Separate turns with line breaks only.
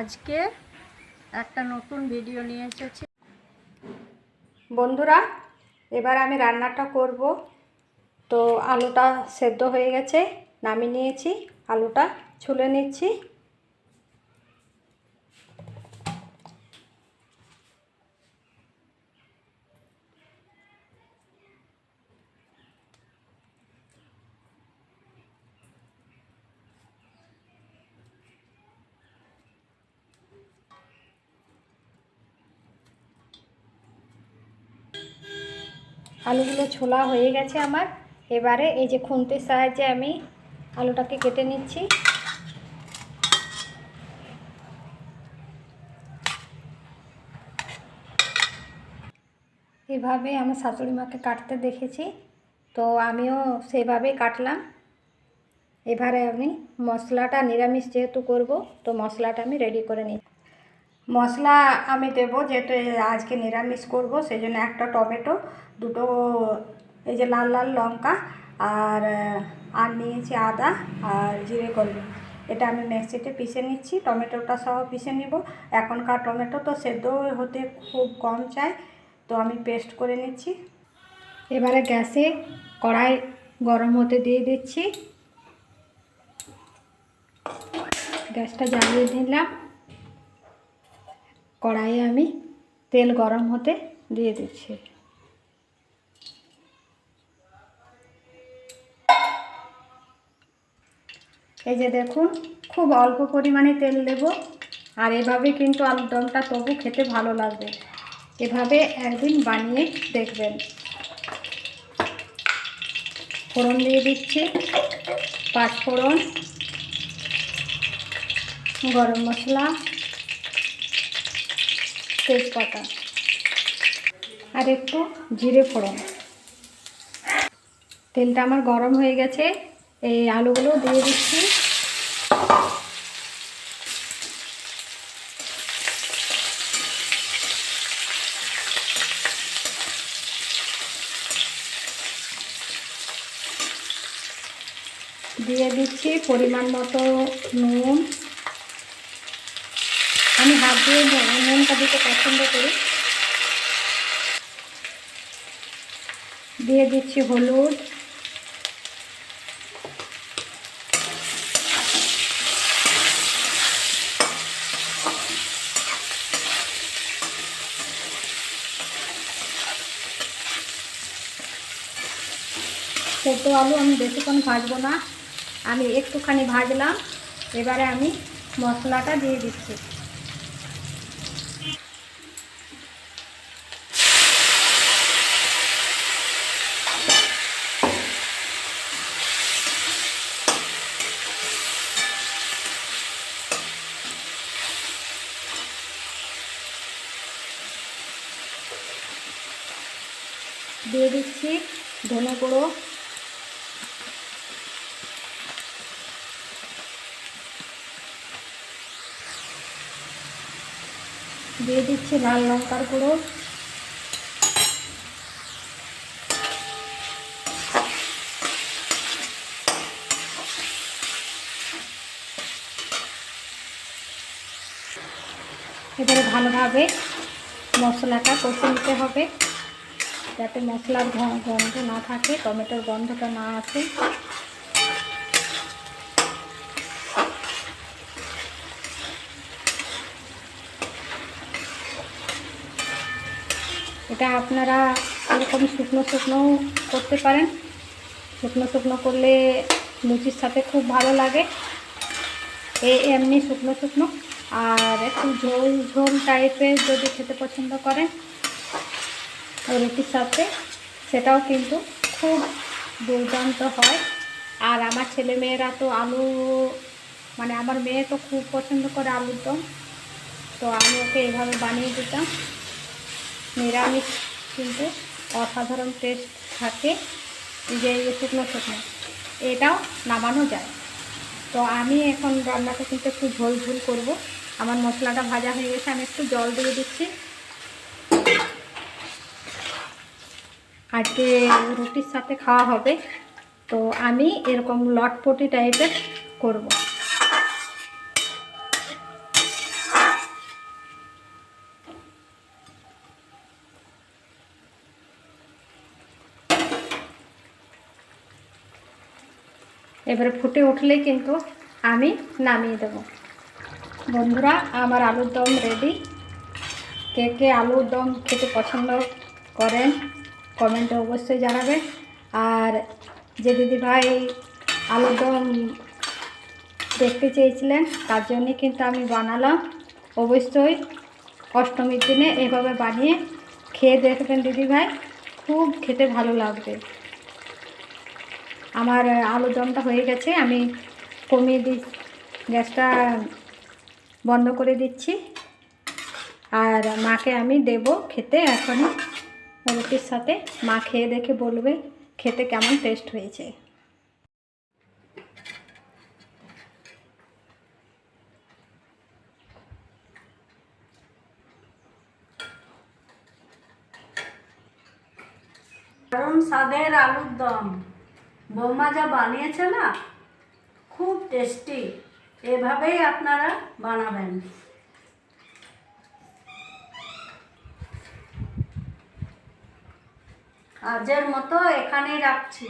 আজকে একটা নতুন ভিডিও নিয়ে এসেছি।
বন্ধুরা, এবার আমি রান্নাটা করব। তো আলুটা সেদ্ধ হয়ে গেছে, নামিয়ে নিয়েছি, আলুটা ছুলে নিচ্ছি। আলুগুলো ছোলা হয়ে গেছে আমার। এবারে এই যে খুন্তির সাহায্যে আমি আলুটাকে কেটে নিচ্ছি। এভাবে আমার শাশুড়ি মাকে কাটতে দেখেছি, তো আমিও সেভাবেই কাটলাম। এবারে আমি মশলাটা নিরামিষ যেহেতু করব, তো মশলাটা আমি রেডি করে নিই মশলা আমি দেবো, যেহেতু আজকে নিরামিষ করব, সেই জন্য একটা টমেটো, দুটো এই যে লাল লাল লঙ্কা, আর আর নিয়েছি আদা আর জিরে করবে এটা আমি মিক্সিতে পিষে নিচ্ছি, টমেটোটা সহ পিষে নিব। এখনকার টমেটো তো সেদ্ধ হতে খুব কম চায় তো আমি পেস্ট করে নিচ্ছি। এবারে গ্যাসে কড়াই গরম হতে দিয়ে দিচ্ছি। গ্যাসটা জ্বালিয়ে দিলাম। কড়াইয়ে আমি তেল গরম হতে দিয়ে দিচ্ছি। এই যে দেখুন, খুব অল্প পরিমাণে তেল দেব। আর এভাবে কিন্তু আলুর দমটা তবু খেতে ভালো লাগবে। এভাবে একদিন বানিয়ে দেখবেন। ফোড়ন দিয়ে দিচ্ছি পাঁচ ফোড়ন গরম মশলা তেজপাতা। আর একটু জিরে ফোড়ন। তেলটা আমার গরম হয়ে গেছে, এই আলুগুলো দিয়ে দিচ্ছি। দিয়ে দিচ্ছি পরিমাণ মতো নুন। আমি হাত দিয়ে নুনটা দিতে পছন্দ করি। দিয়ে দিচ্ছি হলুদ। সেদ্ধ আলু আমি বেশিক্ষণ ভাজবো না। আমি একটুখানি ভাজলাম। এবারে আমি মশলাটা দিয়ে দিচ্ছি। দিয়ে দিচ্ছি ধনে গুঁড়ো। দিয়ে দিচ্ছি লাল লঙ্কার গুঁড়ো। এবারে ভালোভাবে মশলাটা কষে নিতে হবে। যাতে মশলার গন্ধ না থাকে, টমেটোর গন্ধটা না আসে। এটা আপনারা এরকম শুকনো শুকনো করতে পারেন। শুকনো শুকনো করলে লুচির সাথে খুব ভালো লাগে। এ এমনি শুকনো শুকনো। আর একটু ঝোল ঝোল টাইপের যদি খেতে পছন্দ করেন রুটির সাথে, সেটাও কিন্তু খুব দুর্দান্ত হয়। আর আমার ছেলে মেয়েরা তো আলু মানে আমার মেয়ে তো খুব পছন্দ করে আলুর দম। তো আমি ওকে এভাবে বানিয়ে দিতাম। নিরামিষ কিন্তু অসাধারণ টেস্ট থাকে যে শুকনো শুকনো। এটাও নামানো যায়। তো আমি এখন রান্নাটা কিন্তু একটু ঝোল ঝোল করব। আমার মশলাটা ভাজা হয়ে গেছে, আমি একটু জল দিয়ে দিচ্ছি। আজকে রুটির সাথে খাওয়া হবে। তো আমি এরকম লটপটি টাইপের করব। এবারে ফুটে উঠলেই কিন্তু আমি নামিয়ে দেব। বন্ধুরা, আমার আলুর দম রেডি কে কে আলুর দম খেতে পছন্দ করেন কমেন্টে অবশ্যই জানাবেন। আর যে দিদি ভাই আলুর দম দেখতে চেয়েছিলেন, তার জন্যে কিন্তু আমি বানালাম। অবশ্যই অষ্টমীর দিনে এভাবে বানিয়ে খেয়ে দেখবেন দিদি ভাই। খুব খেতে ভালো লাগবে। আমার আলুর দমটা হয়ে গেছে, আমি কমিয়ে দি গ্যাসটা বন্ধ করে দিচ্ছি। আর মাকে আমি দেব খেতে এখনই। রুটির সাথে মা খেয়ে দেখে বলবে খেতে কেমন টেস্ট হয়েছে।
দারুণ স্বাদের আলুর দম। বৌমা যা বানিয়েছে না, খুব টেস্টি এভাবেই আপনারা বানাবেন। আজের মতো এখানেই রাখছি।